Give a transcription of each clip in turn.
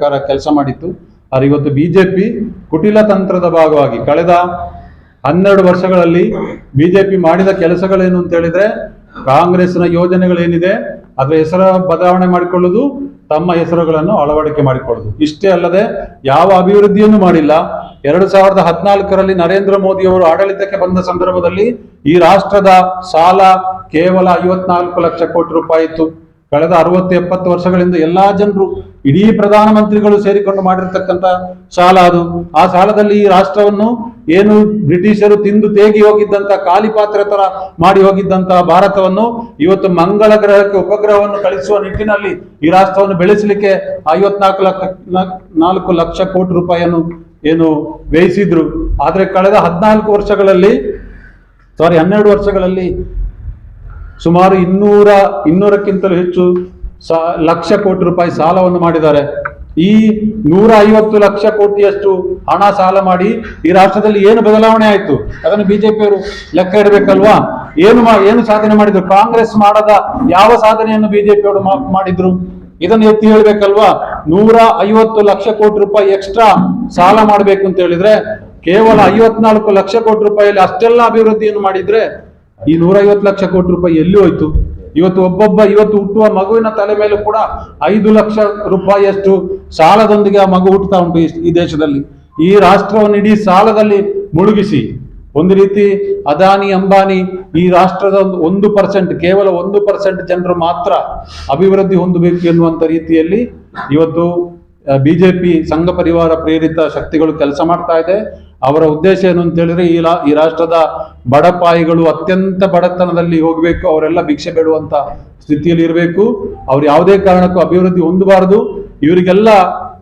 ಪ್ರಕಾರ ಕೆಲಸ ಮಾಡಿತ್ತು. ಆದರೆ ಇವತ್ತು ಬಿಜೆಪಿ ಕುಟಿಲ ತಂತ್ರದ ಭಾಗವಾಗಿ ಕಳೆದ ಹನ್ನೆರಡು ವರ್ಷಗಳಲ್ಲಿ ಬಿಜೆಪಿ ಮಾಡಿದ ಕೆಲಸಗಳೇನು ಅಂತ ಹೇಳಿದ್ರೆ ಕಾಂಗ್ರೆಸ್ನ ಯೋಜನೆಗಳೇನಿದೆ, ಅದರ ಹೆಸರ ಬದಲಾವಣೆ ಮಾಡಿಕೊಳ್ಳುವುದು ತಮ್ಮ ಹೆಸರುಗಳನ್ನು ಅಳವಡಿಕೆ ಮಾಡಿಕೊಳ್ಳುವುದು ಇಷ್ಟೇ ಅಲ್ಲದೆ ಯಾವ ಅಭಿವೃದ್ಧಿಯನ್ನು ಮಾಡಿಲ್ಲ. ಎರಡು ಸಾವಿರದ ಹದಿನಾಲ್ಕರಲ್ಲಿ ನರೇಂದ್ರ ಮೋದಿ ಅವರು ಆಡಳಿತಕ್ಕೆ ಬಂದ ಸಂದರ್ಭದಲ್ಲಿ ಈ ರಾಷ್ಟ್ರದ ಸಾಲ ಕೇವಲ ಐವತ್ನಾಲ್ಕು ಲಕ್ಷ ಕೋಟಿ ರೂಪಾಯಿ ಇತ್ತು. ಕಳೆದ ಅರವತ್ತು ಎಪ್ಪತ್ತು ವರ್ಷಗಳಿಂದ ಎಲ್ಲಾ ಜನರು ಇಡೀ ಪ್ರಧಾನಮಂತ್ರಿಗಳು ಸೇರಿಕೊಂಡು ಮಾಡಿರ್ತಕ್ಕಂಥ ಸಾಲ ಅದು. ಆ ಸಾಲದಲ್ಲಿ ಈ ರಾಷ್ಟ್ರವನ್ನು ಏನು ಬ್ರಿಟಿಷರು ತಿಂದು ತೇಗಿ ಹೋಗಿದ್ದಂತ ಖಾಲಿ ಪಾತ್ರೆ ತರ ಮಾಡಿ ಹೋಗಿದ್ದಂತ ಭಾರತವನ್ನು ಇವತ್ತು ಮಂಗಳ ಗ್ರಹಕ್ಕೆ ಉಪಗ್ರಹವನ್ನು ಕಳಿಸುವ ನಿಟ್ಟಿನಲ್ಲಿ ಈ ರಾಷ್ಟ್ರವನ್ನು ಬೆಳೆಸಲಿಕ್ಕೆ ಐವತ್ನಾಲ್ಕು ಲಕ್ಷ, ನಾಲ್ಕು ಲಕ್ಷ ಕೋಟಿ ರೂಪಾಯಿಯನ್ನು ಏನು ವ್ಯಯಿಸಿದ್ರು. ಆದರೆ ಕಳೆದ ಹದಿನಾಲ್ಕು ವರ್ಷಗಳಲ್ಲಿ ಸಾರಿ ಹನ್ನೆರಡು ವರ್ಷಗಳಲ್ಲಿ ಸುಮಾರು ಇನ್ನೂರ, ಇನ್ನೂರಕ್ಕಿಂತಲೂ ಹೆಚ್ಚು ಲಕ್ಷ ಕೋಟಿ ರೂಪಾಯಿ ಸಾಲವನ್ನು ಮಾಡಿದ್ದಾರೆ. ಈ ನೂರ ಐವತ್ತು ಲಕ್ಷ ಕೋಟಿಯಷ್ಟು ಹಣ ಸಾಲ ಮಾಡಿ ಈ ರಾಷ್ಟ್ರದಲ್ಲಿ ಏನು ಬದಲಾವಣೆ ಆಯಿತು? ಅದನ್ನು ಬಿಜೆಪಿಯವರು ಲೆಕ್ಕ ಇಡಬೇಕಲ್ವಾ? ಏನು ಏನು ಸಾಧನೆ ಮಾಡಿದ್ರು? ಕಾಂಗ್ರೆಸ್ ಮಾಡದ ಯಾವ ಸಾಧನೆಯನ್ನು ಬಿಜೆಪಿಯವರು ಮಾಡಿದ್ರು? ಇದನ್ನು ಎತ್ತಿ ಹೇಳ್ಬೇಕಲ್ವಾ? ನೂರ ಐವತ್ತು ಲಕ್ಷ ಕೋಟಿ ರೂಪಾಯಿ ಎಕ್ಸ್ಟ್ರಾ ಸಾಲ ಮಾಡಬೇಕು ಅಂತ ಹೇಳಿದ್ರೆ, ಕೇವಲ ಐವತ್ನಾಲ್ಕು ಲಕ್ಷ ಕೋಟಿ ರೂಪಾಯಿಯಲ್ಲಿ ಅಷ್ಟೆಲ್ಲ ಅಭಿವೃದ್ಧಿಯನ್ನು ಮಾಡಿದ್ರೆ ಈ ನೂರೈವತ್ತು ಲಕ್ಷ ಕೋಟಿ ರೂಪಾಯಿ ಎಲ್ಲಿ ಹೋಯ್ತು? ಇವತ್ತು ಒಬ್ಬೊಬ್ಬ, ಇವತ್ತು ಹುಟ್ಟುವ ಮಗುವಿನ ತಲೆ ಮೇಲೂ ಕೂಡ ಐದು ಲಕ್ಷ ರೂಪಾಯಿಯಷ್ಟು ಸಾಲದೊಂದಿಗೆ ಆ ಮಗು ಹುಟ್ಟುತ್ತಾ ಉಂಟು ಈ- ದೇಶದಲ್ಲಿ. ಈ ರಾಷ್ಟ್ರವನ್ನು ಇಡೀ ಸಾಲದಲ್ಲಿ ಮುಳುಗಿಸಿ. ಒಂದು ರೀತಿ ಅದಾನಿ ಅಂಬಾನಿ ಈ ರಾಷ್ಟ್ರದ ಒಂದು ಪರ್ಸೆಂಟ್, ಕೇವಲ ಒಂದು ಪರ್ಸೆಂಟ್ ಜನರು ಮಾತ್ರ ಅಭಿವೃದ್ಧಿ ಹೊಂದಬೇಕು ಎನ್ನುವಂಥ ರೀತಿಯಲ್ಲಿ ಇವತ್ತು ಬಿಜೆಪಿ ಸಂಘ ಪರಿವಾರ ಪ್ರೇರಿತ ಶಕ್ತಿಗಳು ಕೆಲಸ ಮಾಡ್ತಾ ಇದೆ. ಅವರ ಉದ್ದೇಶ ಏನು ಅಂತ ಹೇಳಿದ್ರೆ ಈ ಲಾ ಈ ರಾಷ್ಟ್ರದ ಬಡಪಾಯಿಗಳು ಅತ್ಯಂತ ಬಡತನದಲ್ಲಿ ಹೋಗಬೇಕು, ಅವರೆಲ್ಲ ಭಿಕ್ಷೆ ಬೇಡುವಂತ ಸ್ಥಿತಿಯಲ್ಲಿ ಇರಬೇಕು. ಅವ್ರು ಯಾವುದೇ ಕಾರಣಕ್ಕೂ ಅಭಿವೃದ್ಧಿ ಹೊಂದಬಾರದು. ಇವರಿಗೆಲ್ಲ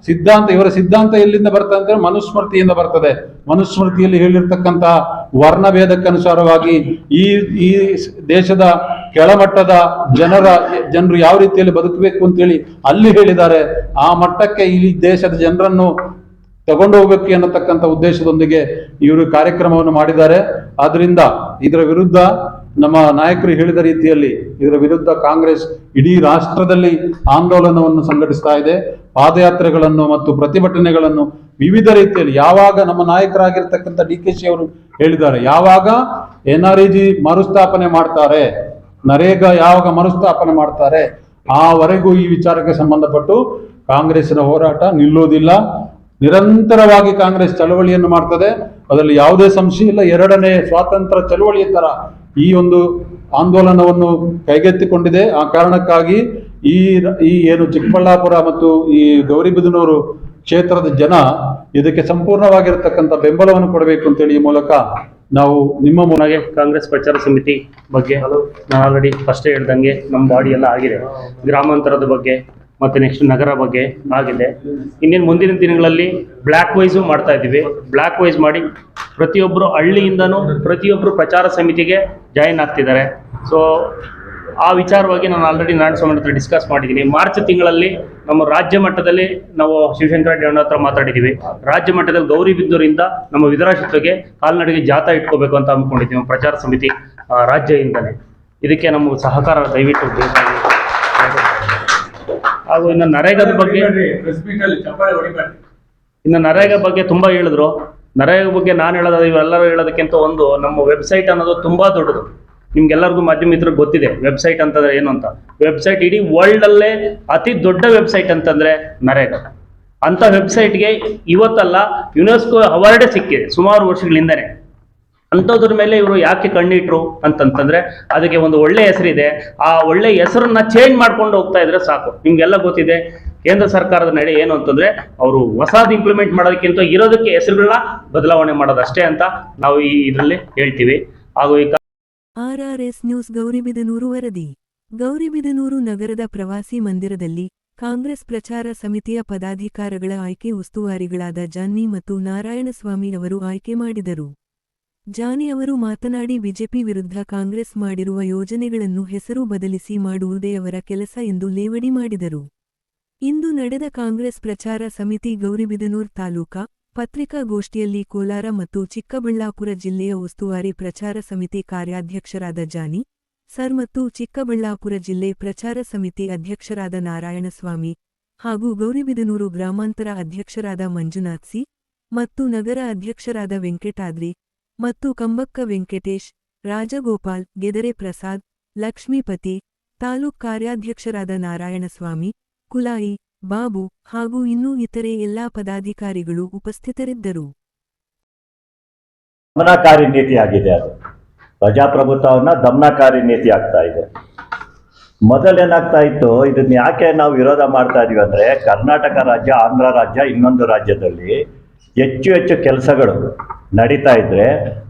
ಸಿದ್ಧಾಂತ, ಇವರ ಸಿದ್ಧಾಂತ ಎಲ್ಲಿಂದ ಬರ್ತದೆ ಅಂದ್ರೆ ಮನುಸ್ಮೃತಿಯಿಂದ ಬರ್ತದೆ. ಮನುಸ್ಮೃತಿಯಲ್ಲಿ ಹೇಳಿರ್ತಕ್ಕಂಥ ವರ್ಣಭೇದಕ್ಕನುಸಾರವಾಗಿ ಈ ಈ ದೇಶದ ಕೆಳಮಟ್ಟದ ಜನರ, ಜನರು ಯಾವ ರೀತಿಯಲ್ಲಿ ಬದುಕಬೇಕು ಅಂತೇಳಿ ಅಲ್ಲಿ ಹೇಳಿದ್ದಾರೆ. ಆ ಮಟ್ಟಕ್ಕೆ ಈ ದೇಶದ ಜನರನ್ನು ತಗೊಂಡು ಹೋಗ್ಬೇಕು ಅನ್ನತಕ್ಕಂಥ ಉದ್ದೇಶದೊಂದಿಗೆ ಇವರು ಕಾರ್ಯಕ್ರಮವನ್ನು ಮಾಡಿದ್ದಾರೆ. ಆದ್ರಿಂದ ಇದರ ವಿರುದ್ಧ ನಮ್ಮ ನಾಯಕರು ಹೇಳಿದ ರೀತಿಯಲ್ಲಿ ಇದರ ವಿರುದ್ಧ ಕಾಂಗ್ರೆಸ್ ಇಡೀ ರಾಷ್ಟ್ರದಲ್ಲಿ ಆಂದೋಲನವನ್ನು ಸಂಘಟಿಸ್ತಾ ಇದೆ. ಪಾದಯಾತ್ರೆಗಳನ್ನು ಮತ್ತು ಪ್ರತಿಭಟನೆಗಳನ್ನು ವಿವಿಧ ರೀತಿಯಲ್ಲಿ ಯಾವಾಗ ನಮ್ಮ ನಾಯಕರಾಗಿರ್ತಕ್ಕಂಥ ಡಿ ಕೆ ಶಿ ಅವರು ಹೇಳಿದ್ದಾರೆ, ಯಾವಾಗ ಎನ್ ಆರ್ ಇ ಜಿ ಮರುಸ್ಥಾಪನೆ ಮಾಡ್ತಾರೆ, ನರೇಗಾ ಯಾವಾಗ ಮರುಸ್ಥಾಪನೆ ಮಾಡ್ತಾರೆ ಆವರೆಗೂ ಈ ವಿಚಾರಕ್ಕೆ ಸಂಬಂಧಪಟ್ಟು ಕಾಂಗ್ರೆಸ್ನ ಹೋರಾಟ ನಿಲ್ಲುವುದಿಲ್ಲ ನಿರಂತರವಾಗಿ ಕಾಂಗ್ರೆಸ್ ಚಳವಳಿಯನ್ನು ಮಾಡ್ತದೆ. ಅದರಲ್ಲಿ ಯಾವುದೇ ಸಂಶಯ ಇಲ್ಲ. ಎರಡನೇ ಸ್ವಾತಂತ್ರ್ಯ ಚಳವಳಿಯ ತರ ಈ ಒಂದು ಆಂದೋಲನವನ್ನು ಕೈಗೆತ್ತಿಕೊಂಡಿದೆ. ಆ ಕಾರಣಕ್ಕಾಗಿ ಈ ಈ ಏನು ಚಿಕ್ಕಬಳ್ಳಾಪುರ ಮತ್ತು ಈ ಗೌರಿಬಿದನೂರು ಕ್ಷೇತ್ರದ ಜನ ಇದಕ್ಕೆ ಸಂಪೂರ್ಣವಾಗಿರತಕ್ಕಂಥ ಬೆಂಬಲವನ್ನು ಕೊಡಬೇಕು ಅಂತೇಳಿ ಈ ಮೂಲಕ ನಾವು ನಿಮ್ಮ ಮೂಲಕ ಕಾಂಗ್ರೆಸ್ ಪ್ರಚಾರ ಸಮಿತಿ ಬಗ್ಗೆ ನಾನು ಆಲ್ರೆಡಿ ಫಸ್ಟ್ ಹೇಳ್ದಂಗೆ ನಮ್ಮ ಬಾಡಿ ಎಲ್ಲ ಆಗಿದೆ. ಗ್ರಾಮಾಂತರದ ಬಗ್ಗೆ ಮತ್ತೆ ನೆಕ್ಸ್ಟ್ ನಗರ ಬಗ್ಗೆ ಆಗಿದೆ. ಇನ್ನೇನು ಮುಂದಿನ ದಿನಗಳಲ್ಲಿ ಬ್ಲ್ಯಾಕ್ ವೈಸು ಮಾಡ್ತಾ ಇದ್ದೀವಿ. ಬ್ಲ್ಯಾಕ್ ವೈಸ್ ಮಾಡಿ ಪ್ರತಿಯೊಬ್ಬರು ಹಳ್ಳಿಯಿಂದನೂ ಪ್ರತಿಯೊಬ್ಬರು ಪ್ರಚಾರ ಸಮಿತಿಗೆ ಜಾಯಿನ್ ಆಗ್ತಿದ್ದಾರೆ. ಸೊ ಆ ವಿಚಾರವಾಗಿ ನಾನು ಆಲ್ರೆಡಿ ನಾರಾಯಣ ಸ್ವಾಮಿ ಹತ್ರ ಡಿಸ್ಕಸ್ ಮಾಡಿದ್ದೀನಿ. ಮಾರ್ಚ್ ತಿಂಗಳಲ್ಲಿ ನಮ್ಮ ರಾಜ್ಯ ಮಟ್ಟದಲ್ಲಿ ನಾವು ಶಿವಶಂಕರ ರೆಡ್ಡಿ ಅಣ್ಣ ಹತ್ರ ಮಾತಾಡಿದ್ದೀವಿ. ರಾಜ್ಯ ಮಟ್ಟದಲ್ಲಿ ಗೌರಿಬಿದ್ದೂರಿಂದ ನಮ್ಮ ವಿಧಾನಸಭೆಗೆ ಕಾಲ್ನಡಿಗೆ ಜಾಥಾ ಇಟ್ಕೋಬೇಕು ಅಂತ ಅಂದ್ಕೊಂಡಿದ್ದೀವಿ ಪ್ರಚಾರ ಸಮಿತಿ ರಾಜ್ಯದಿಂದಲೇ ಇದಕ್ಕೆ ನಮ್ಮ ಸಹಕಾರ ದಯವಿಟ್ಟು ಬೇಕಾಗಿ ಹಾಗೂ ಇನ್ನು ನರೇಗಾದ ಬಗ್ಗೆ ಇನ್ನು ನರೇಗಾ ಬಗ್ಗೆ ತುಂಬಾ ಹೇಳಿದ್ರು. ನರೇಗಾ ಬಗ್ಗೆ ನಾನು ಹೇಳೋದು ಇವೆಲ್ಲರೂ ಹೇಳೋದಕ್ಕಿಂತ ಒಂದು ನಮ್ಮ ವೆಬ್ಸೈಟ್ ಅನ್ನೋದು ತುಂಬಾ ದೊಡ್ಡದು. ನಿಮ್ಗೆಲ್ಲರಿಗೂ ಮಾಧ್ಯಮ ಮಿತ್ರರಿಗೆ ಗೊತ್ತಿದೆ ವೆಬ್ಸೈಟ್ ಅಂತಂದ್ರೆ ಏನು ಅಂತ. ವೆಬ್ಸೈಟ್ ಇಡೀ ವರ್ಲ್ಡ್ ಅಲ್ಲೇ ಅತಿ ದೊಡ್ಡ ವೆಬ್ಸೈಟ್ ಅಂತಂದ್ರೆ ನರೇಗಾ. ಅಂತ ವೆಬ್ಸೈಟ್ಗೆ ಇವತ್ತಲ್ಲ ಯುನೆಸ್ಕೋ ಅವಾರ್ಡೇ ಸಿಕ್ಕಿದೆ ಸುಮಾರು ವರ್ಷಗಳಿಂದನೇ. ಅಂಥದ್ರ ಮೇಲೆ ಇವರು ಯಾಕೆ ಕಣ್ಣಿಟ್ರು ಅಂತಂತಂದ್ರೆ ಅದಕ್ಕೆ ಒಂದು ಒಳ್ಳೆ ಹೆಸರಿದೆ. ಆ ಒಳ್ಳೆ ಹೆಸರನ್ನ ಚೇಂಜ್ ಮಾಡ್ಕೊಂಡು ಹೋಗ್ತಾ ಇದ್ರೆ ಸಾಕು. ನಿಮ್ಗೆಲ್ಲ ಗೊತ್ತಿದೆ, ಕೇಂದ್ರ ಸರ್ಕಾರದ ನಡೆ ಏನು ಅಂತಂದ್ರೆ ಅವರು ಹೊಸದು ಇಂಪ್ಲಿಮೆಂಟ್ ಮಾಡೋದಕ್ಕಿಂತ ಇರೋದಕ್ಕೆ ಹೆಸರುಗಳನ್ನ ಬದಲಾವಣೆ ಮಾಡೋದಷ್ಟೇ ಅಂತ ನಾವು ಈ ಇದರಲ್ಲಿ ಹೇಳ್ತೀವಿ. ಹಾಗೂ ಆರ್ ಎಸ್ ನ್ಯೂಸ್ ಗೌರಿಬಿದನೂರು ವರದಿ. ಗೌರಿಬಿದನೂರು ನಗರದ ಪ್ರವಾಸಿ ಮಂದಿರದಲ್ಲಿ ಕಾಂಗ್ರೆಸ್ ಪ್ರಚಾರ ಸಮಿತಿಯ ಪದಾಧಿಕಾರಗಳ ಆಯ್ಕೆ ಉಸ್ತುವಾರಿಗಳಾದ ಜಾನ್ನಿ ಮತ್ತು ನಾರಾಯಣಸ್ವಾಮಿ ಅವರು ಆಯ್ಕೆ ಮಾಡಿದರು. ಜಾನಿ ಅವರು ಮಾತನಾಡಿ, ಬಿಜೆಪಿ ವಿರುದ್ಧ ಕಾಂಗ್ರೆಸ್ ಮಾಡಿರುವ ಯೋಜನೆಗಳನ್ನು ಹೆಸರು ಬದಲಿಸಿ ಮಾಡುವುದೇ ಅವರ ಕೆಲಸ ಎಂದು ಲೇವಡಿ ಮಾಡಿದರು. ಇಂದು ನಡೆದ ಕಾಂಗ್ರೆಸ್ ಪ್ರಚಾರ ಸಮಿತಿ ಗೌರಿಬಿದನೂರ್ ತಾಲೂಕಾ ಪತ್ರಿಕಾಗೋಷ್ಠಿಯಲ್ಲಿ ಕೋಲಾರ ಮತ್ತು ಚಿಕ್ಕಬಳ್ಳಾಪುರ ಜಿಲ್ಲೆಯ ಉಸ್ತುವಾರಿ ಪ್ರಚಾರ ಸಮಿತಿ ಕಾರ್ಯಾಧ್ಯಕ್ಷರಾದ ಜಾನಿ, ಸರ್ ಮತ್ತು ಚಿಕ್ಕಬಳ್ಳಾಪುರ ಜಿಲ್ಲೆ ಪ್ರಚಾರ ಸಮಿತಿ ಅಧ್ಯಕ್ಷರಾದ ನಾರಾಯಣಸ್ವಾಮಿ ಹಾಗೂ ಗೌರಿಬಿದನೂರು ಗ್ರಾಮಾಂತರ ಅಧ್ಯಕ್ಷರಾದ ಮಂಜುನಾಥ್ ಸಿ ಮತ್ತು ನಗರ ಅಧ್ಯಕ್ಷರಾದ ವೆಂಕಟಾದ್ರಿ ಮತ್ತು ಕಂಬಕ್ಕ ವೆಂಕಟೇಶ್, ರಾಜಗೋಪಾಲ್, ಗೆದರೆ ಪ್ರಸಾದ್, ಲಕ್ಷ್ಮೀಪತಿ, ತಾಲೂಕ್ ಕಾರ್ಯಾಧ್ಯಕ್ಷರಾದ ನಾರಾಯಣಸ್ವಾಮಿ, ಕುಲಾಯಿ, ಬಾಬು ಹಾಗೂ ಇನ್ನೂ ಇತರೆ ಎಲ್ಲಾ ಪದಾಧಿಕಾರಿಗಳು ಉಪಸ್ಥಿತರಿದ್ದರು. ದಮನಕಾರಿ ನೀತಿ ಆಗಿದೆ ಅದು. ಪ್ರಜಾಪ್ರಭುತ್ವವನ್ನ ದಮನಕಾರಿ ನೀತಿ ಆಗ್ತಾ ಇದೆ. ಮೊದಲೇನಾಗ್ತಾ ಇತ್ತು, ಇದನ್ನ ಯಾಕೆ ನಾವು ವಿರೋಧ ಮಾಡ್ತಾ ಇದೀವಿ ಅಂದ್ರೆ, ಕರ್ನಾಟಕ ರಾಜ್ಯ, ಆಂಧ್ರ ರಾಜ್ಯ ಇನ್ನೊಂದು ರಾಜ್ಯದಲ್ಲಿ ಹೆಚ್ಚು ಹೆಚ್ಚು ಕೆಲಸಗಳು ನಡೀತಾ ಇದ್ರೆ,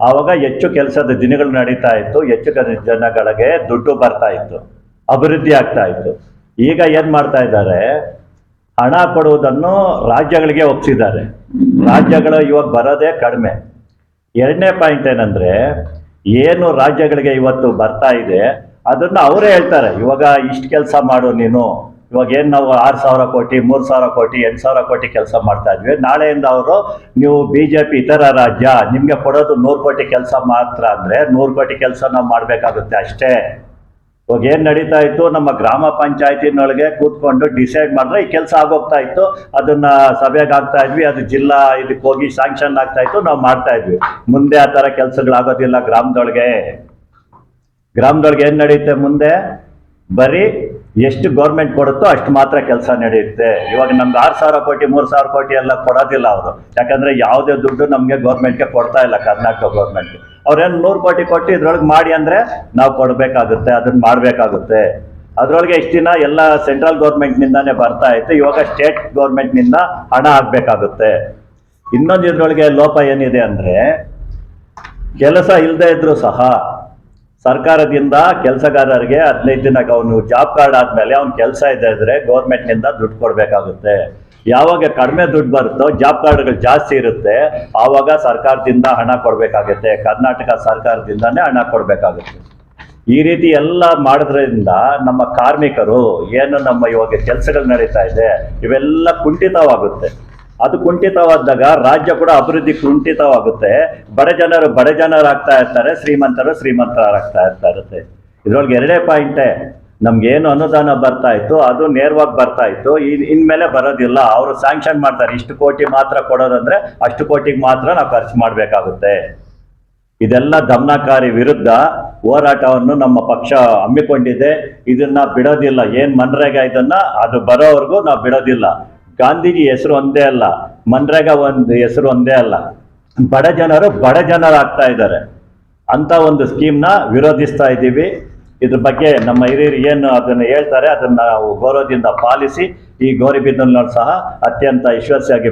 ಆವಾಗ ಹೆಚ್ಚು ಕೆಲಸದ ದಿನಗಳು ನಡೀತಾ ಇತ್ತು, ಹೆಚ್ಚು ಜನಗಳಿಗೆ ದುಡ್ಡು ಬರ್ತಾ ಇತ್ತು, ಅಭಿವೃದ್ಧಿ ಆಗ್ತಾ ಇತ್ತು. ಈಗ ಏನು ಮಾಡ್ತಾ ಇದ್ದಾರೆ, ಹಣ ಕೊಡುವುದನ್ನು ರಾಜ್ಯಗಳಿಗೆ ಒಪ್ಪಿಸಿದ್ದಾರೆ ರಾಜ್ಯಗಳು ಇವಾಗ ಬರೋದೇ ಕಡಿಮೆ. ಎರಡನೇ ಪಾಯಿಂಟ್ ಏನಂದ್ರೆ, ಏನು ರಾಜ್ಯಗಳಿಗೆ ಇವತ್ತು ಬರ್ತಾ ಇದೆ, ಅದನ್ನು ಅವರೇ ಹೇಳ್ತಾರೆ, ಇವಾಗ ಇಷ್ಟು ಕೆಲಸ ಮಾಡು ನೀನು ಇವಾಗ ಏನು ನಾವು ಆರು ಸಾವಿರ ಕೋಟಿ, ಮೂರು ಸಾವಿರ ಕೋಟಿ, ಎಂಟು ಸಾವಿರ ಕೋಟಿ ಕೆಲಸ ಮಾಡ್ತಾ ಇದ್ವಿ. ನಾಳೆಯಿಂದ ಅವರು ನೀವು ಬಿ ಜೆ ಪಿ ಇತರ ರಾಜ್ಯ ನಿಮಗೆ ಕೊಡೋದು ನೂರು ಕೋಟಿ ಕೆಲಸ ಮಾತ್ರ ಅಂದರೆ ನೂರು ಕೋಟಿ ಕೆಲಸ ನಾವು ಮಾಡಬೇಕಾಗುತ್ತೆ ಅಷ್ಟೇ. ಇವಾಗ ಏನು ನಡೀತಾ ಇತ್ತು? ನಮ್ಮ ಗ್ರಾಮ ಪಂಚಾಯತಿನೊಳಗೆ ಕೂತ್ಕೊಂಡು ಡಿಸೈಡ್ ಮಾಡಿದ್ರೆ ಈ ಕೆಲಸ ಆಗೋಗ್ತಾ ಇತ್ತು. ಅದನ್ನು ಸಭೆಗೆ ಆಗ್ತಾ ಇದ್ವಿ. ಅದು ಜಿಲ್ಲಾ ಇದಕ್ಕೆ ಹೋಗಿ ಸ್ಯಾಂಕ್ಷನ್ ಆಗ್ತಾ ಇತ್ತು. ನಾವು ಮಾಡ್ತಾ ಇದ್ವಿ. ಮುಂದೆ ಆ ಥರ ಕೆಲಸಗಳಾಗೋದಿಲ್ಲ ಗ್ರಾಮದೊಳಗೆ. ಗ್ರಾಮದೊಳಗೆ ಏನು ನಡೆಯುತ್ತೆ ಮುಂದೆ? ಬರೀ ಎಷ್ಟು ಗೌರ್ಮೆಂಟ್ ಕೊಡುತ್ತೋ ಅಷ್ಟು ಮಾತ್ರ ಕೆಲಸ ನಡೆಯುತ್ತೆ. ಇವಾಗ ನಮ್ಗೆ ಆರು ಸಾವಿರ ಕೋಟಿ, ಮೂರು ಸಾವಿರ ಕೋಟಿ ಎಲ್ಲ ಕೊಡೋದಿಲ್ಲ ಅವರು. ಯಾಕಂದ್ರೆ ಯಾವುದೇ ದುಡ್ಡು ನಮಗೆ ಗೌರ್ಮೆಂಟ್ಗೆ ಕೊಡ್ತಾ ಇಲ್ಲ, ಕರ್ನಾಟಕ ಗೌರ್ಮೆಂಟ್ಗೆ ಅವ್ರೇನು ನೂರು ಕೋಟಿ ಕೊಟ್ಟು ಇದ್ರೊಳಗೆ ಮಾಡಿ ಅಂದರೆ ನಾವು ಕೊಡಬೇಕಾಗುತ್ತೆ ಅದನ್ನು ಮಾಡಬೇಕಾಗುತ್ತೆ. ಅದರೊಳಗೆ ಇಷ್ಟು ದಿನ ಎಲ್ಲ ಸೆಂಟ್ರಲ್ ಗೌರ್ಮೆಂಟ್ನಿಂದಾನೇ ಬರ್ತಾ ಇತ್ತು. ಇವಾಗ ಸ್ಟೇಟ್ ಗೌರ್ಮೆಂಟ್ನಿಂದ ಹಣ ಆಗಬೇಕಾಗುತ್ತೆ. ಇನ್ನೊಂದು ಇದ್ರೊಳಗೆ ಲೋಪ ಏನಿದೆ ಅಂದರೆ, ಕೆಲಸ ಇಲ್ಲದೆ ಇದ್ರೂ ಸಹ ಸರ್ಕಾರದಿಂದ ಕೆಲಸಗಾರರಿಗೆ ಹದಿನೈದು ದಿನಕ್ಕೆ ಅವನು ಜಾಬ್ ಕಾರ್ಡ್ ಆದಮೇಲೆ ಅವ್ನು ಕೆಲಸ ಇದೆ ಇದ್ರೆ ಗೌರ್ಮೆಂಟ್ನಿಂದ ದುಡ್ಡು ಕೊಡಬೇಕಾಗುತ್ತೆ. ಯಾವಾಗ ಕಡಿಮೆ ದುಡ್ಡು ಬರುತ್ತೋ ಜಾಬ್ ಕಾರ್ಡ್ಗಳು ಜಾಸ್ತಿ ಇರುತ್ತೆ, ಆವಾಗ ಸರ್ಕಾರದಿಂದ ಹಣ ಕೊಡಬೇಕಾಗುತ್ತೆ. ಕರ್ನಾಟಕ ಸರ್ಕಾರದಿಂದನೇ ಹಣ ಕೊಡಬೇಕಾಗುತ್ತೆ. ಈ ರೀತಿ ಎಲ್ಲ ಮಾಡೋದ್ರಿಂದ ನಮ್ಮ ಕಾರ್ಮಿಕರು, ಏನು ನಮ್ಮ ಇವಾಗ ಕೆಲಸಗಳು ನಡೀತಾ ಇದೆ, ಇವೆಲ್ಲ ಕುಂಠಿತವಾಗುತ್ತೆ. ಅದು ಕುಂಠಿತವಾದಾಗ ರಾಜ್ಯ ಕೂಡ ಅಭಿವೃದ್ಧಿ ಕುಂಠಿತವಾಗುತ್ತೆ. ಬಡ ಜನರು ಬಡ ಜನರಾಗ್ತಾ ಇರ್ತಾರೆ, ಶ್ರೀಮಂತರು ಶ್ರೀಮಂತರಾಗ್ತಾ ಇರ್ತಾ ಇರುತ್ತೆ. ಇದ್ರೊಳಗೆ ಎರಡೇ ಪಾಯಿಂಟೇ, ನಮ್ಗೇನು ಅನುದಾನ ಬರ್ತಾ ಇತ್ತು, ಅದು ನೇರವಾಗಿ ಬರ್ತಾ ಇತ್ತು. ಇನ್- ಇನ್ಮೇಲೆ ಬರೋದಿಲ್ಲ. ಅವರು ಸ್ಯಾಂಕ್ಷನ್ ಮಾಡ್ತಾರೆ. ಇಷ್ಟು ಕೋಟಿ ಮಾತ್ರ ಕೊಡೋದಂದ್ರೆ ಅಷ್ಟು ಕೋಟಿಗೆ ಮಾತ್ರ ನಾವು ಖರ್ಚು ಮಾಡಬೇಕಾಗುತ್ತೆ. ಇದೆಲ್ಲ ದಮನಕಾರಿ ವಿರುದ್ಧ ಹೋರಾಟವನ್ನು ನಮ್ಮ ಪಕ್ಷ ಹಮ್ಮಿಕೊಂಡಿದೆ. ಇದನ್ನ ಬಿಡೋದಿಲ್ಲ. ಏನ್ ಮನ್ರೇಗ ಇದನ್ನ, ಅದು ಬರೋವರೆಗೂ ನಾವು ಬಿಡೋದಿಲ್ಲ. ಗಾಂಧೀಜಿ ಹೆಸರು ಒಂದೇ ಅಲ್ಲ, ಮನ್ರೇಗ ಒಂದು ಹೆಸರು ಒಂದೇ ಅಲ್ಲ. ಬಡ ಜನರು ಬಡ ಜನರಾಗ್ತಾ ಇದ್ದಾರೆ. ಅಂತ ಒಂದು ಸ್ಕೀಮ್ನ ವಿರೋಧಿಸ್ತಾ ಇದ್ದೀವಿ. ಇದ್ರ ಬಗ್ಗೆ ನಮ್ಮ ಹಿರಿಯರು ಏನು ಅದನ್ನು ಹೇಳ್ತಾರೆ, ಅದನ್ನು ನಾವು ಗೌರವದಿಂದ ಪಾಲಿಸಿ ಈ ಗೌರಿಬಿದನೂರು ಸಹ ಅತ್ಯಂತ ಯಶಸ್ವಿಯಾಗಿ